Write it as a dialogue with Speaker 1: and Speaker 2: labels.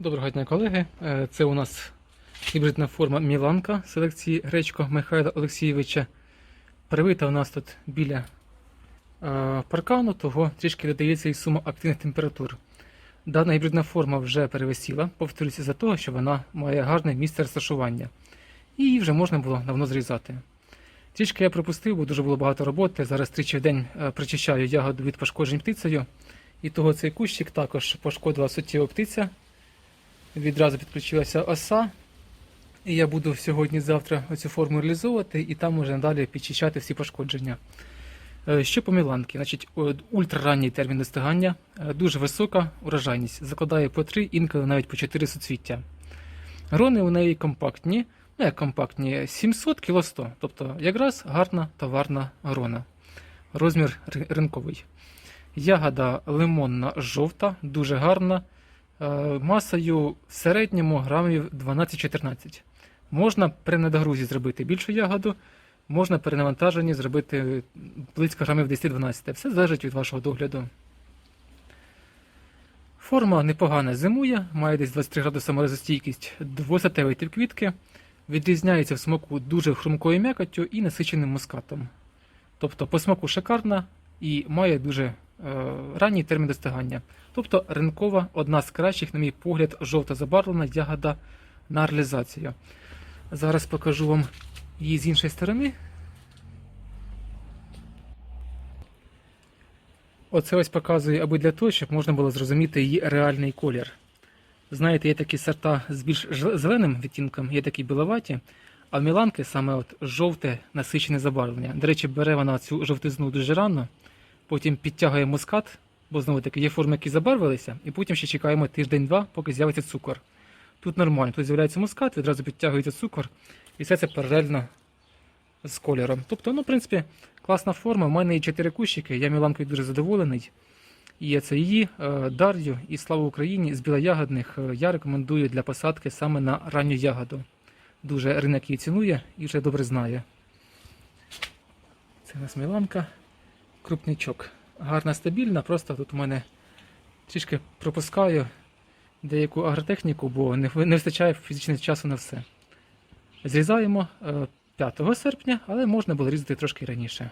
Speaker 1: Доброго дня, колеги. Е, Це у нас гібридна форма Міланка селекції Гречко Михайла Олексійовича. Привита у нас тут біля е, паркану, того трішки додається і сума активних температур. Дана гібридна форма вже перевисіла, повторюся за того, що вона має гарне місце розташування. І її вже можна було давно зрізати. Трішки я пропустив, бо дуже було багато роботи. Зараз тричі в день е, причищаю ягоду від пошкоджень птицею. І того цей кущик також пошкодила суттєво птиця. Відразу підключилася оса. І я буду сьогодні-завтра цю форму реалізовувати і там уже надалі підчищати всі пошкодження. Е, Що по Міланки? Значить, ультраранній термін достигання, е, дуже висока урожайність, закладає по 3, інколи навіть по 4 суцвіття. Грони у неї компактні, ну як компактні, 700 кг 100, тобто якраз гарна товарна грона. Розмір ринковий. Ягода лимонна жовта, дуже гарна. Е, масою в середньому грамів 12-14. Можна при недогрузі зробити більшу ягоду, можна при навантаженні зробити близько грамів 10-12. Все залежить від вашого догляду. Форма непогана зимує, має десь 23 градуси морозостійкість, двосатевий тип квітки, відрізняється в смаку дуже хрумкою м'якоттю і насиченим мускатом. Тобто по смаку шикарна і має дуже ранній термін достигання. Тобто ринкова одна з кращих, на мій погляд, жовта забарвлена ягода на реалізацію. Зараз покажу вам її з іншої сторони. Оце ось показую, аби для того, щоб можна було зрозуміти її реальний колір. Знаєте, є такі сорта з більш зеленим відтінком, є такі біловаті, а в Міланки саме от жовте насичене забарвлення. До речі, бере вона цю жовтизну дуже рано, потім підтягує мускат, бо знову таки є форми, які забарвилися, і потім ще чекаємо тиждень-два, поки з'явиться цукор. Тут нормально, тут з'являється мускат, відразу підтягується цукор, і все це паралельно з кольором. Тобто, ну, в принципі, класна форма. У мене є чотири кущики, я Міланкою дуже задоволений. І це її, е, Дар'ю і слава Україні з білоягодних е, я рекомендую для посадки саме на ранню ягоду. Дуже ринок її цінує і вже добре знає. Це у нас Міланка, крупничок. Гарна, стабільна, просто тут у мене трішки пропускаю деяку агротехніку, бо не, вистачає фізичного часу на все. Зрізаємо е, 5 серпня, але можна було різати трошки раніше.